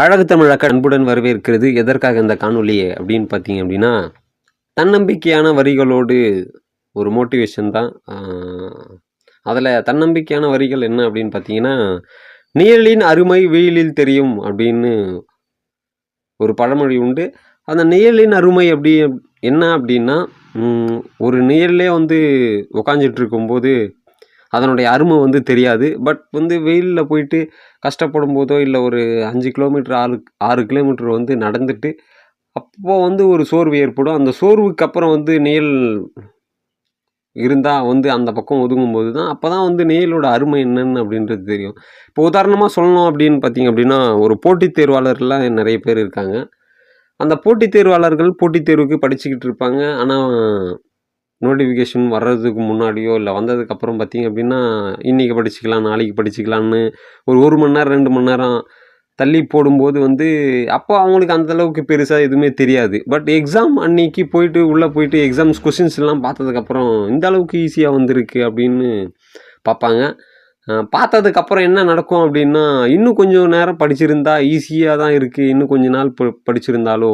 அழகு தமிழக அன்புடன் வரவேற்கிறது. எதற்காக இந்த காணொலி அப்படின்னு பார்த்தீங்க அப்படின்னா தன்னம்பிக்கையான வரிகளோடு ஒரு மோட்டிவேஷன் தான். அதில் தன்னம்பிக்கையான வரிகள் என்ன அப்படின்னு பார்த்தீங்கன்னா நிழலின் அருமை வெயிலில் தெரியும் அப்படின்னு ஒரு பழமொழி உண்டு. அந்த நிழலின் அருமை அப்படி என்ன அப்படின்னா ஒரு நிழல்லே வந்து உக்காந்துட்டு இருக்கும்போது அதனுடைய அருமை வந்து தெரியாது. பட் வந்து வெயிலில் போயிட்டு கஷ்டப்படும் போதோ இல்லை ஒரு அஞ்சு கிலோமீட்டர் ஆறு ஆறு கிலோமீட்டர் வந்து நடந்துட்டு அப்போது வந்து ஒரு சோர்வு ஏற்படும். அந்த சோர்வுக்கு அப்புறம் வந்து நிழல் இருந்தால் வந்து அந்த பக்கம் ஒதுங்கும் போது தான் அப்போ தான் வந்து நிழலோட அருமை என்னென்னு அப்படின்றது தெரியும். இப்போ உதாரணமாக சொல்லணும் அப்படின்னு பார்த்தீங்க அப்படின்னா ஒரு போட்டித் தேர்வாளர்லாம் நிறைய பேர் இருக்காங்க. அந்த போட்டித் தேர்வாளர்கள் போட்டித் தேர்வுக்கு படிச்சுக்கிட்டு இருப்பாங்க. ஆனால் நோட்டிஃபிகேஷன் வர்றதுக்கு முன்னாடியோ இல்லை வந்ததுக்கு அப்புறம் அப்படின்னா இன்றைக்கி படிச்சுக்கலாம் நாளைக்கு படிச்சுக்கலான்னு ஒரு ஒரு மணி நேரம் ரெண்டு மணி நேரம் தள்ளி போடும்போது வந்து அப்போ அவங்களுக்கு அந்தளவுக்கு பெருசாக எதுவுமே தெரியாது. பட் எக்ஸாம் அன்னைக்கு போயிட்டு உள்ளே போயிட்டு எக்ஸாம்ஸ் கொஷின்ஸ் எல்லாம் பார்த்ததுக்கப்புறம் இந்த அளவுக்கு ஈஸியாக வந்திருக்கு அப்படின்னு பார்ப்பாங்க. பார்த்ததுக்கப்புறம் என்ன நடக்கும் அப்படின்னா இன்னும் கொஞ்சம் நேரம் படிச்சிருந்தா ஈஸியாக தான் இருக்குது இன்னும் கொஞ்ச நாள் ப படிச்சிருந்தாலோ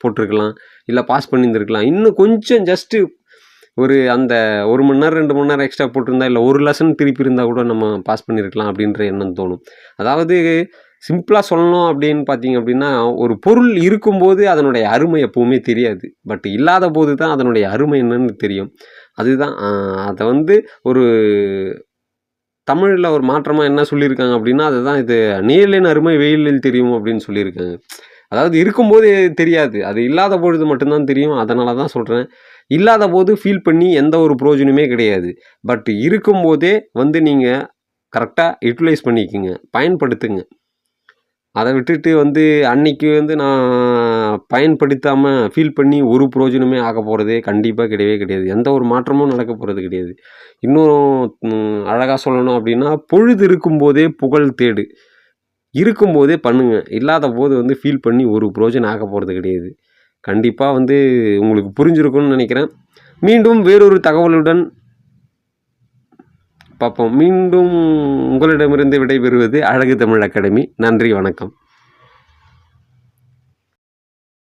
போட்டிருக்கலாம். இல்லை பாஸ் பண்ணியிருந்துருக்கலாம். இன்னும் கொஞ்சம் ஜஸ்ட்டு ஒரு அந்த ஒரு மணி நேரம் ரெண்டு மணி நேரம் எக்ஸ்ட்ரா போட்டிருந்தா இல்லை ஒரு லெசன் திருப்பி இருந்தால் கூட நம்ம பாஸ் பண்ணியிருக்கலாம் அப்படின்ற எண்ணம் தோணும். அதாவது சிம்பிளாக சொல்லணும் அப்படின்னு பார்த்தீங்க அப்படின்னா ஒரு பொருள் இருக்கும்போது அதனுடைய அருமை எப்போவுமே தெரியாது. பட் இல்லாத போது தான் அதனுடைய அருமை என்னன்னு தெரியும். அதுதான். அதை வந்து ஒரு தமிழில் ஒரு மாற்றமாக என்ன சொல்லியிருக்காங்க அப்படின்னா அதுதான் இது நீரிலின் அருமை வெயிலில் தெரியும் அப்படின்னு சொல்லியிருக்காங்க. அதாவது இருக்கும்போது தெரியாது. அது இல்லாத பொழுது மட்டும்தான் தெரியும். அதனால தான் சொல்கிறேன் இல்லாத போது ஃபீல் பண்ணி எந்த ஒரு ப்ரோஜனமே கிடையாது. பட் இருக்கும்போதே வந்து நீங்கள் கரெக்டாக யூட்டிலைஸ் பண்ணிக்கோங்க. பயன்படுத்துங்க. அதை விட்டுட்டு வந்து அன்னைக்கு வந்து நான் பயன்படுத்தாமல் ஃபீல் பண்ணி ஒரு ப்ரோஜனமே ஆக போகிறதே கண்டிப்பாக கிடையவே கிடையாது. எந்த ஒரு மாற்றமும் நடக்க போகிறது கிடையாது. இன்னும் அழகாக சொல்லணும் அப்படின்னா பொழுது இருக்கும்போதே புகழ் தேடு. இருக்கும்போதே பண்ணுங்க. இல்லாத போது வந்து ஃபீல் பண்ணி ஒரு ப்ரோஜனம் ஆக போகிறது கிடையாது. கண்டிப்பாக வந்து உங்களுக்கு புரிஞ்சிருக்கும்னு நினைக்கிறேன். மீண்டும் வேறொரு தகவலுடன் பார்ப்போம். மீண்டும் உங்களிடமிருந்து விடைபெறுவது அழகு தமிழ் அகாடமி. நன்றி வணக்கம்.